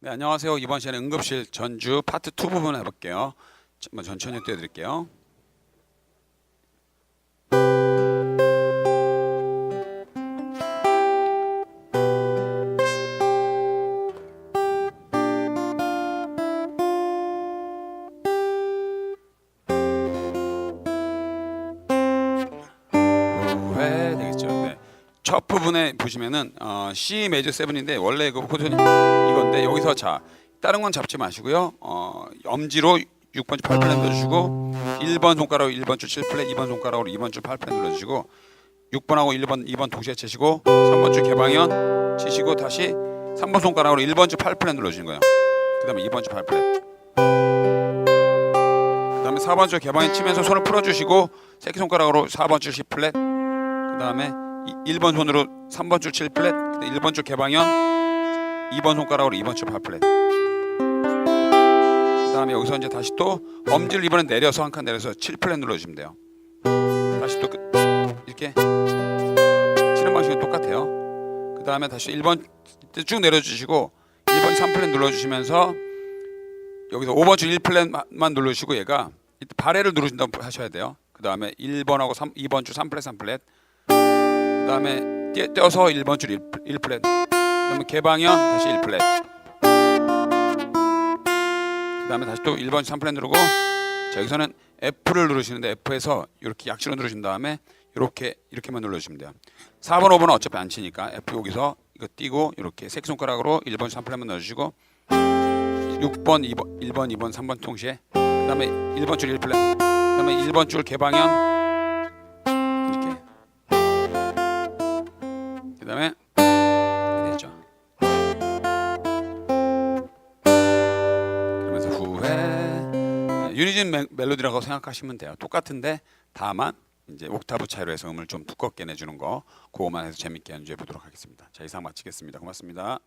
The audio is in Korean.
네, 안녕하세요. 이번 시간에 응급실 전주 파트 2 부분 해볼게요. 한번 천천히 띄워드릴게요. 첫 부분에 보시면은 어, C 메이저 7인데 원래 그 코드는 이건데 여기서 자 다른 건 잡지 마시고요. 어, 엄지로 6번 줄 8플랫 눌러주시고 1번 손가락으로 1번 줄 7플랫, 2번 손가락으로 2번 줄 8플랫 눌러주시고 6번하고 1번, 2번 동시에 치시고 3번 줄 개방현 치시고 다시 3번 손가락으로 1번 줄 8플랫 눌러주시는 거예요. 그 다음에 2번 줄 8플랫. 그 다음에 4번 줄 개방현 치면서 손을 풀어주시고 새끼 손가락으로 4번 줄 10플랫. 그 다음에 1번 손으로 3번 줄 7플랫, 1번 줄 개방현, 2번 손가락으로 2번 줄 8플랫. 그 다음에 여기서 이제 다시 또 엄지를 이번엔 내려서 한 칸 내려서 7플랫 눌러주시면 돼요. 다시 또 끝- 이렇게 치는 방식이 똑같아요. 그 다음에 다시 1번 쭉 내려주시고 1번 3플랫 눌러주시면서 여기서 5번 줄 1플랫만 누르시고 얘가 발해를 누르신다고 하셔야 돼요. 그 다음에 1번하고 3, 2번 줄 3플랫 3플랫 그 다음에 떼- 떼어서 1번 줄 1, 1플랫. 그다음에 개방현 다시 1플랫. 그 다음에 다시 또 1번 3플랫 누르고 자 여기서는 F를 누르시는데 F에서 이렇게 약치로 누르신 다음에 이렇게 이렇게만 눌러주시면 돼요. 4번 5번은 어차피 안 치니까 F 여기서 이거 띄고 이렇게 새끼손가락으로 1번 3플랫만 넣어주시고 6번 2번 1번 2번 3번 동시에 그 다음에 1번 줄 1플랫 그 다음에 1번 줄 개방현 후회 네, 유니즌 멜- 멜로디라고 생각하시면 돼요. 똑같은데 다만 이제 옥타브 차이로 해서 음을 좀 두껍게 내주는 거 그거만 해서 재밌게 연주해 보도록 하겠습니다. 자 이상 마치겠습니다. 고맙습니다.